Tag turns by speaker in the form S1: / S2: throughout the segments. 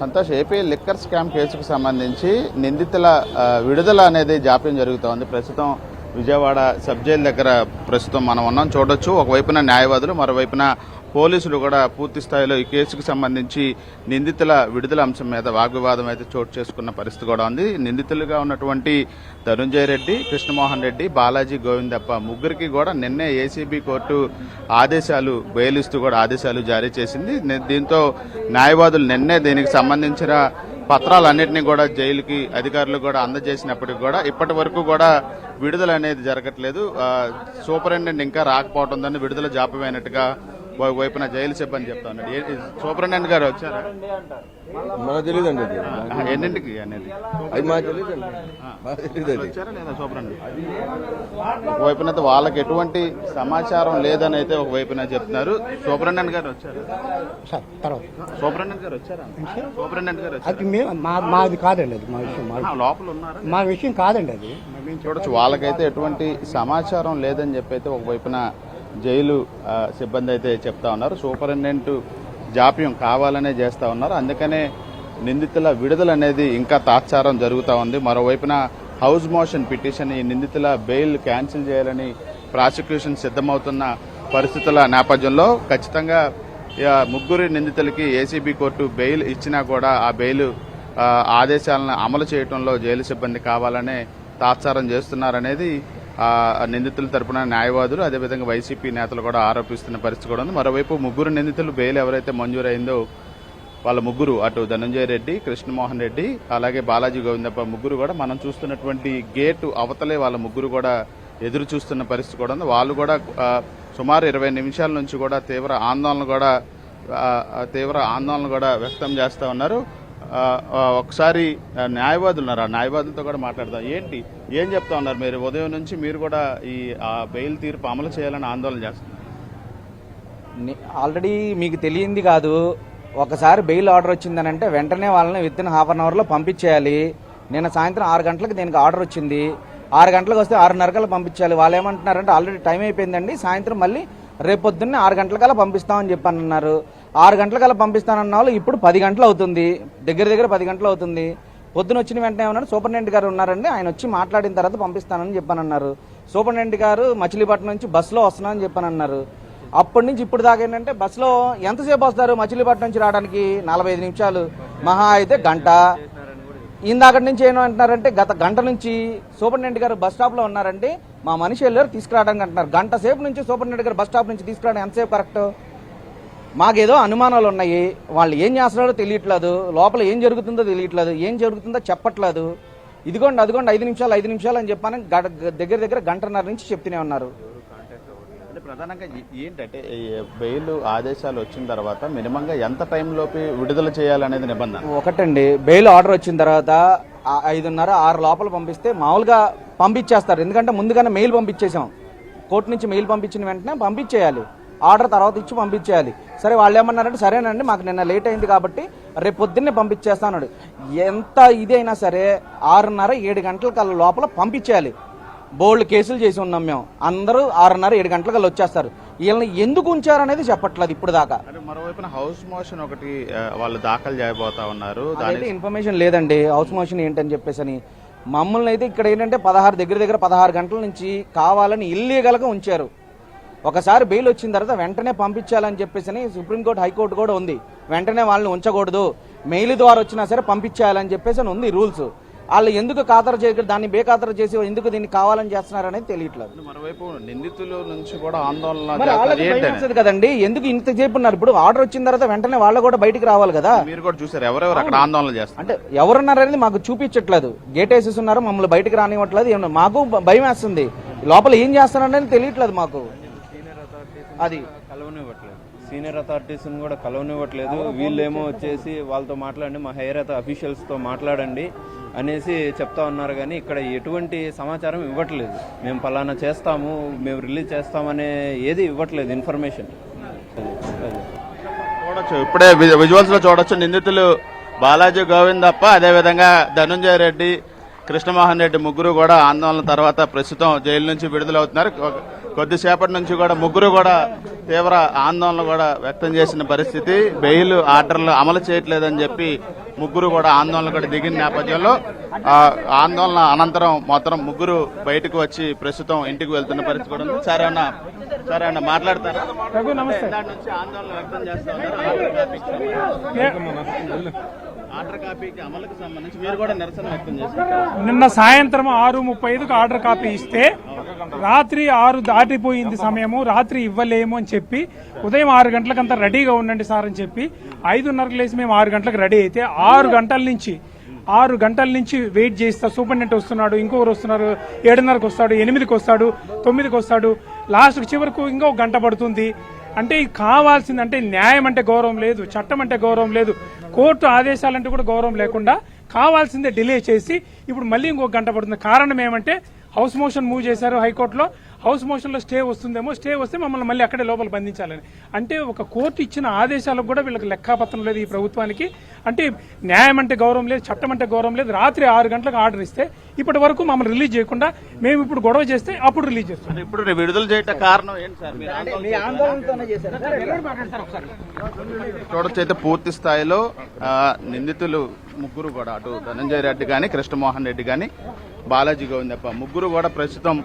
S1: Santosh AP liquor scam కేసుకు సంబంధించి నిందితుల విడుదల అనేది జాప్యం జరుగుతోంది. ప్రస్తుతం విజయవాడ సబ్ జైలు దగ్గర ప్రస్తుతం మనం ఉన్నాం. చూడొచ్చు. ఒకవైపున న్యాయవాదులు మరోవైపున పోలీసులు కూడా పూర్తి స్థాయిలో ఈ కేసుకు సంబంధించి నిందితుల విడుదల అంశం మీద వాగ్వివాదం అయితే చోటు చేసుకున్న పరిస్థితి కూడా ఉంది. నిందితులుగా ఉన్నటువంటి ధనుంజయ రెడ్డి కృష్ణమోహన్ రెడ్డి బాలాజీ గోవిందప్ప ముగ్గురికి కూడా నిన్నే ఏసీబీ కోర్టు ఆదేశాలు బెయిల్ ఇస్తూ కూడా ఆదేశాలు జారీ చేసింది. దీంతో న్యాయవాదులు నిన్నే దీనికి సంబంధించిన పత్రాలన్నింటినీ కూడా జైలుకి అధికారులు కూడా అందజేసినప్పటికీ కూడా ఇప్పటి వరకు కూడా విడుదల అనేది జరగట్లేదు. సూపరింటెండెంట్ ఇంకా రాకపోవడంతో విడుదల జాపమైనట్టుగా వైపున జైలు సిబ్బంది చెప్తా ఉన్నాడు. సూపరింటెండెంట్ గారు వచ్చారా?
S2: మనకు తెలియదండి అది.
S1: ఎన్నింటికి అనేది?
S2: అది మాకు తెలియదండి. మాకు తెలియదు అది
S1: వచ్చారా లేదా సూపరింటెండెంట్? ఒకవైపున అయితే వాళ్ళకి ఎటువంటి సమాచారం లేదని అయితే ఒకవైపున చెప్తున్నారు. సూపరింటెండెంట్ గారు వచ్చారు? సూపరింటెండెంట్ గారు వచ్చారా? సూపరింటెండెంట్ గారు వచ్చారా?
S3: మాది కాదండి అది మా విషయం
S1: లోపల ఉన్నారా?
S3: మా విషయం కాదండి అది.
S1: చూడొచ్చు వాళ్ళకైతే ఎటువంటి సమాచారం లేదని చెప్పి అయితే ఒకవైపున జైలు సిబ్బంది అయితే చెప్తా ఉన్నారు. సూపరింటెండెంట్ జాప్యం కావాలనే చేస్తా ఉన్నారు. అందుకనే నిందితుల విడుదల అనేది ఇంకా తాత్సారం జరుగుతూ ఉంది. మరోవైపున హౌస్ మోషన్ పిటిషన్ ఈ నిందితుల బెయిల్ క్యాన్సిల్ చేయాలని ప్రాసిక్యూషన్ సిద్ధమవుతున్న పరిస్థితుల నేపథ్యంలో ఖచ్చితంగా ముగ్గురు నిందితులకి ఏసీబీ కోర్టు బెయిల్ ఇచ్చినా కూడా ఆ బెయిల్ ఆదేశాలను అమలు చేయడంలో జైలు సిబ్బంది కావాలనే తాత్సారం చేస్తున్నారనేది నిందితుల తరపున న్యాయవాదులు అదేవిధంగా వైసీపీ నేతలు కూడా ఆరోపిస్తున్న పరిస్థితి కూడా ఉంది. మరోవైపు ముగ్గురు నిందితులు బెయిల్ ఎవరైతే మంజూరైందో వాళ్ళ ముగ్గురు అటు ధనంజయ రెడ్డి కృష్ణమోహన్ రెడ్డి అలాగే బాలాజీ గోవిందప్ప ముగ్గురు కూడా మనం చూస్తున్నటువంటి గేటు అవతలే వాళ్ళ ముగ్గురు కూడా ఎదురు చూస్తున్న పరిస్థితి కూడా ఉంది. వాళ్ళు కూడా సుమారు ఇరవై నిమిషాల నుంచి కూడా తీవ్ర ఆందోళన కూడా తీవ్ర ఆందోళన కూడా వ్యక్తం చేస్తూ ఉన్నారు. ఒకసారి న్యాయవాదులు ఉన్నారు. ఆ న్యాయవాదులతో కూడా మాట్లాడదాం. ఏంటి? ఏం చెప్తా ఉన్నారు మీరు? ఉదయం నుంచి మీరు కూడా ఈ ఆ బెయిల్ తీర్పు అమలు చేయాలని ఆందోళన చేస్తున్నారు.
S4: ఆల్రెడీ మీకు తెలియంది కాదు. ఒకసారి బెయిల్ ఆర్డర్ వచ్చిందని అంటే వెంటనే వాళ్ళని విత్ ఇన్ హాఫ్ అన్ అవర్లో పంపించేయాలి. నిన్న సాయంత్రం ఆరు గంటలకు దీనికి ఆర్డర్ వచ్చింది. ఆరు గంటలకు వస్తే ఆరున్నరకల్లా పంపించాలి. వాళ్ళు ఏమంటున్నారంటే ఆల్రెడీ టైం అయిపోయిందండి. సాయంత్రం మళ్ళీ రేపు పొద్దున్నే ఆరు గంటలకల్లా పంపిస్తామని చెప్పానన్నారు. ఆరు గంటలకల్లా పంపిస్తానన్న వాళ్ళు ఇప్పుడు పది గంటలు అవుతుంది. దగ్గర దగ్గర పది గంటలు అవుతుంది. పొద్దున వచ్చిన వెంటనే ఏమన్నారు? సూపరింటెండెంట్ గారు ఉన్నారండి. ఆయన వచ్చి మాట్లాడిన తర్వాత పంపిస్తానని చెప్పానన్నారు. సూపరింటెండెంట్ గారు మచిలీపట్నం నుంచి బస్సులో వస్తున్నానని చెప్పానన్నారు. అప్పటి నుంచి ఇప్పుడు దాకా ఏంటంటే బస్సులో ఎంతసేపు వస్తారు మచిలీపట్నం నుంచి రావడానికి? నలభై ఐదు నిమిషాలు. మహా అయితే గంట. ఇందాక నుంచి ఏమంటున్నారంటే గత గంట నుంచి సూపరింటెండెంట్ గారు బస్ స్టాప్లో ఉన్నారండి. మా మనిషి వెళ్ళారు తీసుకురావడానికి అంటున్నారు. గంట సేపు నుంచి సూపరింటెండెంట్ గారు బస్ స్టాప్ నుంచి తీసుకురావడం ఎంతసేపు కరెక్ట్? మాకేదో అనుమానాలు ఉన్నాయి వాళ్ళు ఏం చేస్తున్నారో తెలియట్లేదు. లోపల ఏం జరుగుతుందో తెలియట్లేదు. ఏం జరుగుతుందో చెప్పట్లేదు. ఇదిగోండి అదిగోండి ఐదు నిమిషాలు ఐదు నిమిషాలు అని చెప్పాను. దగ్గర దగ్గర గంటన్నర నుంచి చెప్తూనే ఉన్నారు.
S1: అంటే ప్రధానంగా ఏంటంటే బెయిల్ ఆదేశాలు వచ్చిన తర్వాత మినిమంగా ఎంత టైం లోపు విడుదల చేయాలనేది నిబంధన?
S4: ఒకటండి. బెయిల్ ఆర్డర్ వచ్చిన తర్వాత ఐదున్నర ఆరు లోపల పంపిస్తే మామూలుగా పంపించేస్తారు. ఎందుకంటే ముందుగానే మెయిల్ పంపించేసాం కోర్టు నుంచి మెయిల్ పంపించిన వెంటనే పంపించేయాలి. ఆర్డర్ తర్వాత ఇచ్చి పంపించేయాలి. సరే వాళ్ళు ఏమన్నారంటే సరేనండి మాకు నిన్న లేట్ అయింది కాబట్టి రేపు పొద్దున్నే పంపించేస్తాను ఎంత ఇదైనా సరే ఆరున్నర ఏడు గంటల కల్లా లోపల పంపించేయాలి. బోల్డ్ కేసులు చేసి ఉన్నాం మేము. అందరూ ఆరున్నర ఏడు గంటల కల్లా వచ్చేస్తారు. వీళ్ళని ఎందుకు ఉంచారనేది చెప్పట్లేదు ఇప్పుడు దాకా.
S1: మరోవైపున హౌస్ మోషన్ ఒకటి వాళ్ళు దాఖలు చేయబోతా ఉన్నారు. దాని
S4: అదైతే ఇన్ఫర్మేషన్ లేదండి. హౌస్ మోషన్ ఏంటని చెప్పేసి అని మమ్మల్ని అయితే ఇక్కడ ఏంటంటే పదహారు దగ్గర దగ్గర పదహారు గంటల నుంచి కావాలని ఇల్లీగల్గా ఉంచారు. ఒకసారి బెయిల్ వచ్చిన తర్వాత వెంటనే పంపించాలని చెప్పేసి అని సుప్రీంకోర్టు హైకోర్టు కూడా ఉంది. వెంటనే వాళ్ళని ఉంచకూడదు. మెయిల్ ద్వారా వచ్చినా సరే పంపించేయాలని చెప్పేసి అని ఉంది రూల్స్. వాళ్ళు ఎందుకు ఖాతరు చేయక దాన్ని బేఖాతరు చేసి ఎందుకు దీన్ని కావాలని చేస్తున్నారు అనేది తెలియట్లేదు.
S1: మరోవైపు నిందితుల నుంచి కూడా ఆందోళన
S4: కదండి. ఎందుకు ఇంతసేపు ఉన్నారు? ఇప్పుడు ఆర్డర్ వచ్చిన తర్వాత వెంటనే వాళ్ళు కూడా బయటికి రావాలి కదా.
S1: మీరు కూడా చూసారు ఎవరెవరు అక్కడ ఆందోళన చేస్తారు
S4: అంటే ఎవరున్నారనేది మాకు చూపించట్లేదు. గేట్ వేసేసి ఉన్నారు మమ్మల్ని బయటకు రానివ్వట్లేదు. మాకు భయం వేస్తుంది. లోపల ఏం చేస్తున్నారనేది తెలియట్లేదు మాకు. అది.
S5: కలవనివ్వట్లేదు. సీనియర్ అథారిటీస్ కూడా కలవనివ్వట్లేదు. వీళ్ళేమో వచ్చేసి వాళ్ళతో మాట్లాడండి మా హైయర్ అఫీషియల్స్తో మాట్లాడండి అనేసి చెప్తా ఉన్నారు కానీ ఇక్కడ ఎటువంటి సమాచారం ఇవ్వట్లేదు. మేము పలానా చేస్తాము మేము రిలీజ్ చేస్తామనే ఏది ఇవ్వట్లేదు ఇన్ఫర్మేషన్.
S1: చూడొచ్చు. ఇప్పుడే వి- విజువల్స్లో చూడొచ్చు. నిందితులు బాలాజీ గోవిందప్ప అదేవిధంగా ధనుంజయ రెడ్డి కృష్ణమోహన్ రెడ్డి ముగ్గురు కూడా ఆందోళన తర్వాత ప్రస్తుతం జైలు నుంచి విడుదలవుతున్నారు. ఒక- కొద్దిసేపటి నుంచి కూడా ముగ్గురు కూడా తీవ్ర ఆందోళన కూడా వ్యక్తం చేసిన పరిస్థితి. బెయిల్ ఆర్డర్లు అమలు చేయట్లేదని చెప్పి ముగ్గురు కూడా ఆందోళన కూడా దిగిన నేపథ్యంలో ఆందోళన అనంతరం మొత్తం ముగ్గురు బయటకు వచ్చి ప్రస్తుతం ఇంటికి వెళ్తున్న పరిస్థితి కూడా ఉంది. సరే అన్న సరే అన్న మాట్లాడతారా? ఆందోళన వ్యక్తం చేస్తా ఉన్నారు. ఆర్డర్ కాపీకి ఆర్డర్ కాపీకి అమలుకు సంబంధించి మీరు కూడా నిరసన వ్యక్తం చేస్తారు
S6: నిన్న సాయంత్రం ఆరు ముప్పై ఐదుకు ఆర్డర్ కాపీ ఇస్తే రాత్రి ఆరు దాటిపోయింది సమయము రాత్రి ఇవ్వలేము అని చెప్పి ఉదయం ఆరు గంటలకంతా రెడీగా ఉండండి సార్ అని చెప్పి ఐదున్నరకు లేచి మేము ఆరు గంటలకు రెడీ అయితే ఆరు గంటల నుంచి ఆరు గంటల నుంచి వెయిట్ చేస్తా సూపరింటెండెంట్ వస్తున్నాడు ఇంకొకరు వస్తున్నారు ఏడున్నరకు వస్తాడు ఎనిమిదికి వస్తాడు తొమ్మిదికి వస్తాడు లాస్ట్ చివరకు ఇంకో గంట పడుతుంది. అంటే ఇది కావాల్సింది అంటే న్యాయం అంటే గౌరవం లేదు చట్టం అంటే గౌరవం లేదు కోర్టు ఆదేశాలంటే కూడా గౌరవం లేకుండా కావాల్సిందే డిలే చేసి ఇప్పుడు మళ్ళీ ఇంకొక గంట పడుతుంది. కారణం ఏమంటే హౌస్ మోషన్ మూవ్ చేశారు హైకోర్టులో. హౌస్ మోషన్లో స్టే వస్తుందేమో స్టే వస్తే మమ్మల్ని మళ్ళీ అక్కడే లోపల బంధించాలని. అంటే ఒక కోర్టు ఇచ్చిన ఆదేశాలకు కూడా వీళ్ళకి లెక్కాపత్రం లేదు ఈ ప్రభుత్వానికి. అంటే న్యాయం అంటే గౌరవం లేదు చట్టం అంటే గౌరవం లేదు. రాత్రి ఆరు గంటలకు ఆర్డర్ ఇస్తే ఇప్పటి వరకు మమ్మల్ని రిలీజ్ చేయకుండా మేము ఇప్పుడు గొడవ చేస్తే అప్పుడు రిలీజ్ చేస్తాం.
S1: ఇప్పుడు విడుదల చేయట కారణం ఏంటి సార్? అయితే పూర్తి స్థాయిలో నిందితులు ముగ్గురు కూడా అటు ధనంజయ రెడ్డి కానీ కృష్ణమోహన్ రెడ్డి కానీ బాలాజీ గోవిందప్ప ముగ్గురు కూడా ప్రస్తుతం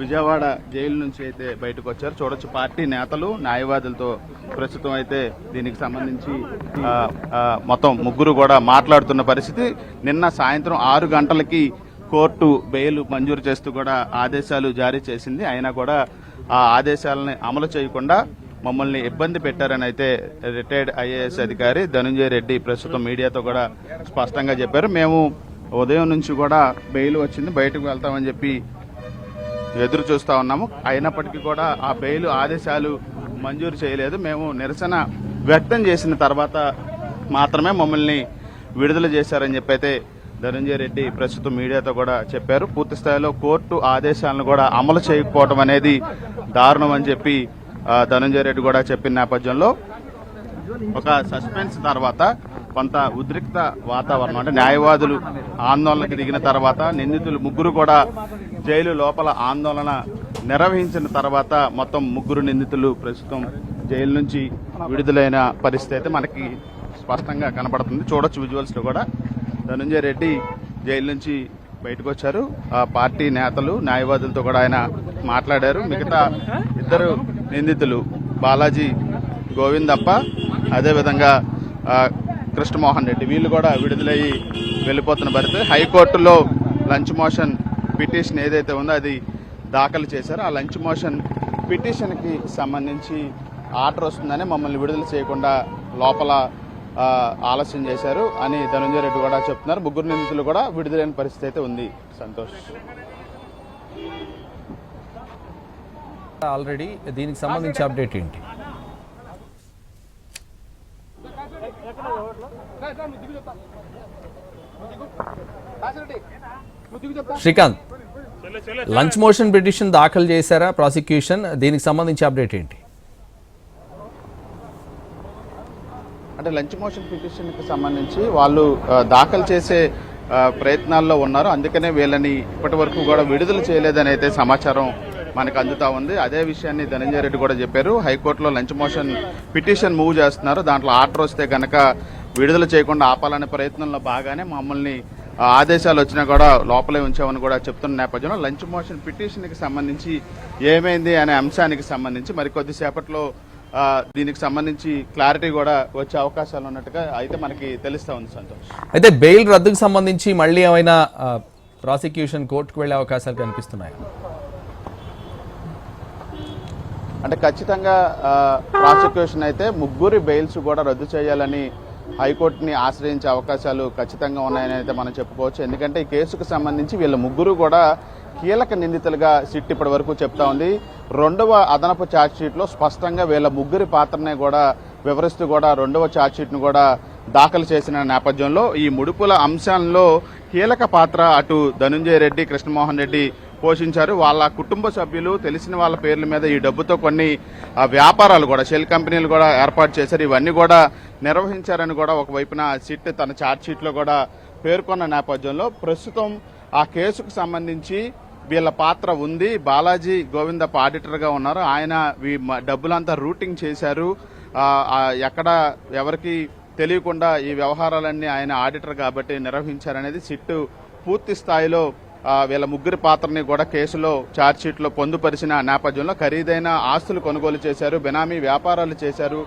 S1: విజయవాడ జైలు నుంచి అయితే బయటకు వచ్చారు. చూడొచ్చు పార్టీ నేతలు న్యాయవాదులతో ప్రస్తుతం అయితే దీనికి సంబంధించి మొత్తం ముగ్గురు కూడా మాట్లాడుతున్న పరిస్థితి. నిన్న సాయంత్రం ఆరు గంటలకి కోర్టు బెయిల్ మంజూరు చేస్తూ కూడా ఆదేశాలు జారీ చేసింది. అయినా కూడా ఆ ఆదేశాలని అమలు చేయకుండా మమ్మల్ని ఇబ్బంది పెట్టారని అయితే రిటైర్డ్ ఐఏఎస్ అధికారి ధనుంజయ రెడ్డి ప్రస్తుతం మీడియాతో కూడా స్పష్టంగా చెప్పారు. మేము ఉదయం నుంచి కూడా బెయిల్ వచ్చింది బయటకు వెళ్తామని చెప్పి ఎదురు చూస్తూ ఉన్నాము. అయినప్పటికీ కూడా ఆ బెయిల్ ఆదేశాలు మంజూరు చేయలేదు. మేము నిరసన వ్యక్తం చేసిన తర్వాత మాత్రమే మమ్మల్ని విడుదల చేశారని చెప్పి అయితే ధనంజయ రెడ్డి ప్రస్తుతం మీడియాతో కూడా చెప్పారు. పూర్తి స్థాయిలో కోర్టు ఆదేశాలను కూడా అమలు చేయకపోవడం అనేది దారుణం అని చెప్పి ధనంజయ రెడ్డి కూడా చెప్పిన నేపథ్యంలో ఒక సస్పెన్స్ తర్వాత కొంత ఉద్రిక్త వాతావరణం అంటే న్యాయవాదులు ఆందోళనకు దిగిన తర్వాత నిందితులు ముగ్గురు కూడా జైలు లోపల ఆందోళన నిర్వహించిన తర్వాత మొత్తం ముగ్గురు నిందితులు ప్రస్తుతం జైలు నుంచి విడుదలైన పరిస్థితి అయితే మనకి స్పష్టంగా కనపడుతుంది. చూడొచ్చు విజువల్స్లో కూడా. ధనుంజయ రెడ్డి జైలు నుంచి బయటకు వచ్చారు. ఆ పార్టీ నేతలు న్యాయవాదులతో కూడా ఆయన మాట్లాడారు. మిగతా ఇద్దరు నిందితులు బాలాజీ గోవిందప్ప అదేవిధంగా కృష్ణమోహన్ రెడ్డి. వీళ్ళు కూడా విడుదలయ్యి వెళ్ళిపోతున్న పరిస్థితి. హైకోర్టులో లంచ్ మోషన్ పిటిషన్ ఏదైతే ఉందో అది దాఖలు చేశారో. ఆ లంచ్ మోషన్ పిటిషన్కి సంబంధించి ఆర్డర్ వస్తుందని మమ్మల్ని విడుదల చేయకుండా లోపల ఆలస్యం చేశారు అని ధనంజయ రెడ్డి కూడా చెప్తున్నారు. ముగ్గురు నిందితులు కూడా విడుదలైన పరిస్థితి అయితే ఉంది. సంతోష్.
S7: ఆల్రెడీ దీనికి సంబంధించి అప్డేట్ ఏంటి? శ్రీకాంత్ లంచ్ మోషన్ పిటిషన్ దాఖలు చేశారా ప్రాసిక్యూషన్? దీనికి సంబంధించి అప్డేట్ ఏంటి?
S1: అంటే లంచ్ మోషన్ పిటిషన్కి సంబంధించి వాళ్ళు దాఖలు చేసే ప్రయత్నాల్లో ఉన్నారు. అందుకనే వీళ్ళని ఇప్పటి వరకు కూడా విడుదల చేయలేదని అయితే సమాచారం మనకు అందుతా ఉంది. అదే విషయాన్ని ధనంజయ రెడ్డి కూడా చెప్పారు. హైకోర్టులో లంచ్ మోషన్ పిటిషన్ మూవ్ చేస్తున్నారు. దాంట్లో ఆర్డర్ వస్తే గనక విడుదల చేయకుండా ఆపాలనే ప్రయత్నంలో బాగానే మమ్మల్ని ఆదేశాలు వచ్చినా కూడా లోపలే ఉంచామని కూడా చెప్తున్న నేపథ్యంలో లంచ్ మోషన్ పిటిషన్కి సంబంధించి ఏమైంది అనే అంశానికి సంబంధించి మరి కొద్దిసేపట్లో ఆ, దీనికి సంబంధించి క్లారిటీ కూడా వచ్చే అవకాశాలు ఉన్నట్టుగా అయితే మనకి తెలుస్తా ఉంది సంతోష్.
S7: అయితే బెయిల్ రద్దుకు సంబంధించి మళ్ళీ ఏమైనా ప్రాసిక్యూషన్ కోర్టుకు వెళ్ళే అవకాశాలు కనిపిస్తున్నాయా?
S1: అంటే ఖచ్చితంగా ప్రాసిక్యూషన్ అయితే ముగ్గురి బెయిల్స్ కూడా రద్దు చేయాలని హైకోర్టుని ఆశ్రయించే అవకాశాలు ఖచ్చితంగా ఉన్నాయని అయితే మనం చెప్పుకోవచ్చు. ఎందుకంటే ఈ కేసుకు సంబంధించి వీళ్ళ ముగ్గురు కూడా కీలక నిందితులుగా సిట్ ఇప్పటి వరకు చెప్తా ఉంది. రెండవ అదనపు ఛార్జ్షీట్లో స్పష్టంగా వీళ్ళ ముగ్గురి పాత్రనే కూడా వివరిస్తూ కూడా రెండవ ఛార్జ్షీట్ను కూడా దాఖలు చేసిన నేపథ్యంలో ఈ ముడుపుల అంశాల్లో కీలక పాత్ర అటు ధనుంజయ రెడ్డి కృష్ణమోహన్ రెడ్డి పోషించారు. వాళ్ళ కుటుంబ సభ్యులు తెలిసిన వాళ్ళ పేర్ల మీద ఈ డబ్బుతో కొన్ని వ్యాపారాలు కూడా షెల్ కంపెనీలు కూడా ఏర్పాటు చేశారు. ఇవన్నీ కూడా నిర్వహించారని కూడా ఒకవైపున సిట్ తన ఛార్జ్షీట్లో కూడా పేర్కొన్న నేపథ్యంలో ప్రస్తుతం ఆ కేసుకు సంబంధించి వీళ్ళ పాత్ర ఉంది. బాలాజీ గోవిందప్ప ఆడిటర్గా ఉన్నారు. ఆయన ఈ డబ్బులంతా రూటింగ్ చేశారు. ఎక్కడ ఎవరికి తెలియకుండా ఈ వ్యవహారాలన్నీ ఆయన ఆడిటర్ కాబట్టి నిర్వహించారనేది సిట్టు పూర్తి స్థాయిలో వీళ్ళ ముగ్గురి పాత్రని కూడా కేసులో ఛార్జ్షీట్లో పొందుపరిచిన నేపథ్యంలో ఖరీదైన ఆస్తులు కొనుగోలు చేశారు బెనామీ వ్యాపారాలు చేశారు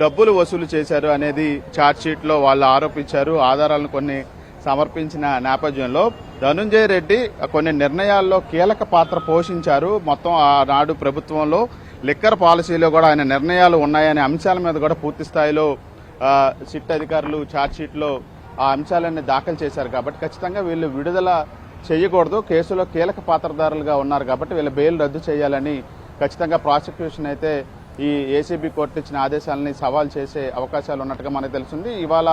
S1: డబ్బులు వసూలు చేశారు అనేది ఛార్జ్షీట్లో వాళ్ళు ఆరోపించారు ఆధారాలను కొన్ని సమర్పించిన నేపథ్యంలో. ధనుంజయ రెడ్డి కొన్ని నిర్ణయాల్లో కీలక పాత్ర పోషించారు. మొత్తం ఆనాడు ప్రభుత్వంలో లిక్కర్ పాలసీలో కూడా ఆయన నిర్ణయాలు ఉన్నాయనే అంశాల మీద కూడా పూర్తి స్థాయిలో సిట్ అధికారులు ఛార్జ్షీట్లో ఆ అంశాలన్నీ దాఖలు చేశారు. కాబట్టి ఖచ్చితంగా వీళ్ళు విడుదల చేయకూడదు కేసులో కీలక పాత్రధారులుగా ఉన్నారు కాబట్టి వీళ్ళ బెయిల్ రద్దు చేయాలని ఖచ్చితంగా ప్రాసిక్యూషన్ అయితే ఈ ఏసీబీ కోర్టు ఇచ్చిన ఆదేశాలని సవాల్ చేసే అవకాశాలు ఉన్నట్టుగా మనకు తెలుస్తుంది. ఇవాళ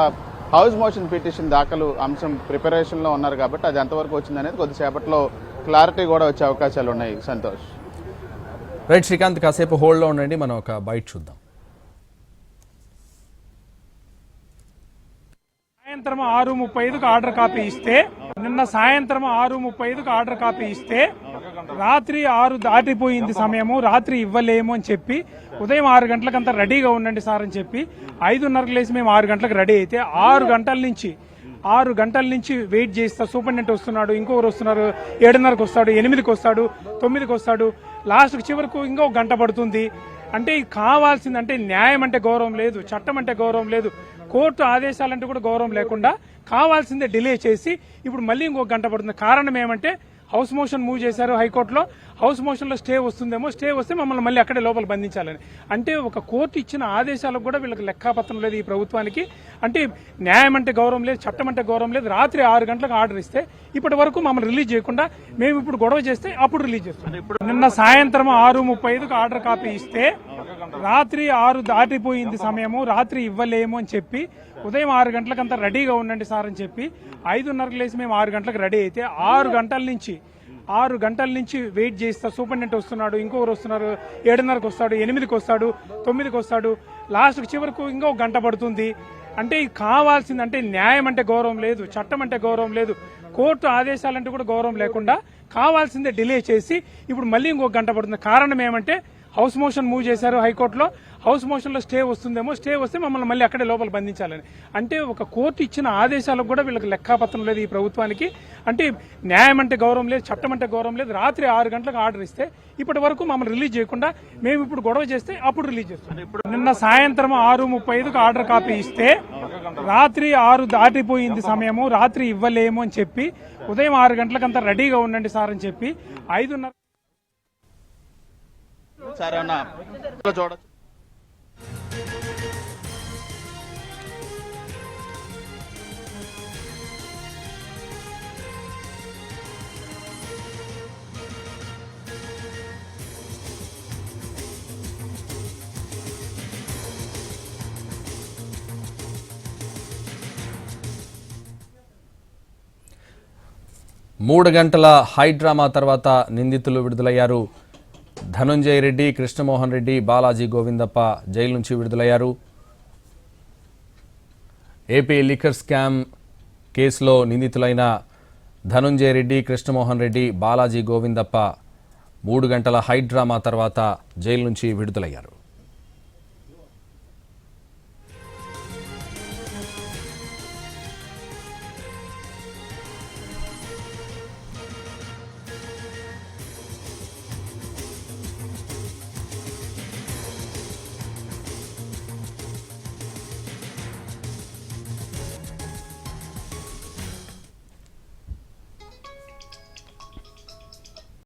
S1: హౌస్ మోషన్ పిటిషన్ దాఖలు అంశం ప్రిపరేషన్లో ఉన్నారు కాబట్టి అది ఎంతవరకు వచ్చిందనేది కొద్దిసేపట్లో క్లారిటీ కూడా వచ్చే అవకాశాలు ఉన్నాయి. సంతోష్.
S7: రైట్ శ్రీకాంత్ కాసేపు హోల్డ్లో ఉండండి. మనం ఒక బైట్ చూద్దాం.
S6: సాయంత్రం ఆరు ముప్పై ఐదుకు ఆర్డర్ కాపీ ఇస్తే నిన్న సాయంత్రం ఆరు ముప్పై ఐదుకు ఆర్డర్ కాపీ ఇస్తే రాత్రి ఆరు దాటిపోయింది సమయము రాత్రి ఇవ్వలేము అని చెప్పి ఉదయం ఆరు గంటలకంతా రెడీగా ఉండండి సార్ అని చెప్పి ఐదున్నరకు లేచి మేము ఆరు గంటలకు రెడీ అయితే ఆరు గంటల నుంచి ఆరు గంటల నుంచి వెయిట్ చేస్తా సూపరింటెండెంట్ వస్తున్నాడు ఇంకొకరు వస్తున్నారు ఏడున్నరకు వస్తాడు ఎనిమిదికి వస్తాడు తొమ్మిదికి వస్తాడు లాస్ట్ చివరకు ఇంకో గంట పడుతుంది. అంటే కావాల్సింది అంటే న్యాయం అంటే గౌరవం లేదు చట్టం అంటే గౌరవం లేదు కోర్టు ఆదేశాలంటే కూడా గౌరవం లేకుండా కావాల్సిందే డిలే చేసి ఇప్పుడు మళ్ళీ ఇంకో గంట పడుతుంది. కారణం ఏమంటే హౌస్ మోషన్ మూవ్ చేశారు హైకోర్టులో. హౌస్ మోషన్లో స్టే వస్తుందేమో స్టే వస్తే మమ్మల్ని మళ్ళీ అక్కడే లోపల బంధించాలని. అంటే ఒక కోర్టు ఇచ్చిన ఆదేశాలకు కూడా వీళ్ళకి లెక్కాపత్రం లేదు ఈ ప్రభుత్వానికి. అంటే న్యాయం అంటే గౌరవం లేదు చట్టం అంటే గౌరవం లేదు. రాత్రి ఆరు గంటలకు ఆర్డర్ ఇస్తే ఇప్పటి వరకు మమ్మల్ని రిలీజ్ చేయకుండా మేము ఇప్పుడు గొడవ చేస్తే అప్పుడు రిలీజ్ చేస్తాం. నిన్న సాయంత్రం ఆరు ముప్పై ఐదుకు ఆర్డర్ కాపీ ఇస్తే రాత్రి ఆరు దాటిపోయింది సమయము రాత్రి ఇవ్వలేము అని చెప్పి ఉదయం ఆరు గంటలకంతా రెడీగా ఉండండి సార్ అని చెప్పి ఐదున్నరకు లేచి మేము ఆరు గంటలకు రెడీ అయితే ఆరు గంటల నుంచి ఆరు గంటల నుంచి వెయిట్ చేస్తా. సూపరింటెండెంట్ వస్తున్నాడు ఇంకొకరు వస్తున్నారు. ఏడున్నరకు వస్తాడు ఎనిమిదికి వస్తాడు తొమ్మిదికి వస్తాడు. లాస్ట్ చివరకు ఇంకొక గంట పడుతుంది. అంటే ఇది కావాల్సింది అంటే న్యాయం అంటే గౌరవం లేదు చట్టం అంటే గౌరవం లేదు. కోర్టు ఆదేశాలంటే కూడా గౌరవం లేకుండా కావాల్సిందే డిలే చేసి ఇప్పుడు మళ్ళీ ఇంకొక గంట పడుతుంది. కారణం ఏమంటే హౌస్ మోషన్ మూవ్ చేశారు హైకోర్టులో. హౌస్ మోషన్లో స్టే వస్తుందేమో స్టే వస్తే మమ్మల్ని మళ్ళీ అక్కడే లోపల బంధించాలని. అంటే ఒక కోర్టు ఇచ్చిన ఆదేశాలకు కూడా వీళ్ళకి లెక్కాపత్రం లేదు ఈ ప్రభుత్వానికి. అంటే న్యాయం అంటే గౌరవం లేదు చట్టం అంటే గౌరవం లేదు. రాత్రి ఆరు గంటలకు ఆర్డర్ ఇస్తే ఇప్పటి వరకు మమ్మల్ని రిలీజ్ చేయకుండా మేము ఇప్పుడు గొడవ చేస్తే అప్పుడు రిలీజ్ చేస్తాం. ఇప్పుడు నిన్న సాయంత్రం ఆరు ముప్పై ఐదుకు ఆర్డర్ కాపీ ఇస్తే రాత్రి ఆరు దాటిపోయింది సమయము రాత్రి ఇవ్వలేము అని చెప్పి ఉదయం ఆరు గంటలకంతా రెడీగా ఉండండి సార్ అని చెప్పి ఐదున్నర
S1: అన్న చూడొచ్చు.
S7: మూడు గంటల హై డ్రామా తర్వాత నిందితులు విడుదలయ్యారు. ధనుంజయ రెడ్డి కృష్ణమోహన్ రెడ్డి బాలాజీ గోవిందప్ప జైలు నుంచి విడుదలయ్యారు. ఏపీ లిక్కర్ స్కామ్ కేసులో నిందితులైన ధనుంజయ రెడ్డి కృష్ణమోహన్ రెడ్డి బాలాజీ గోవిందప్ప మూడు గంటల హైడ్రామా తర్వాత జైలు నుంచి విడుదలయ్యారు.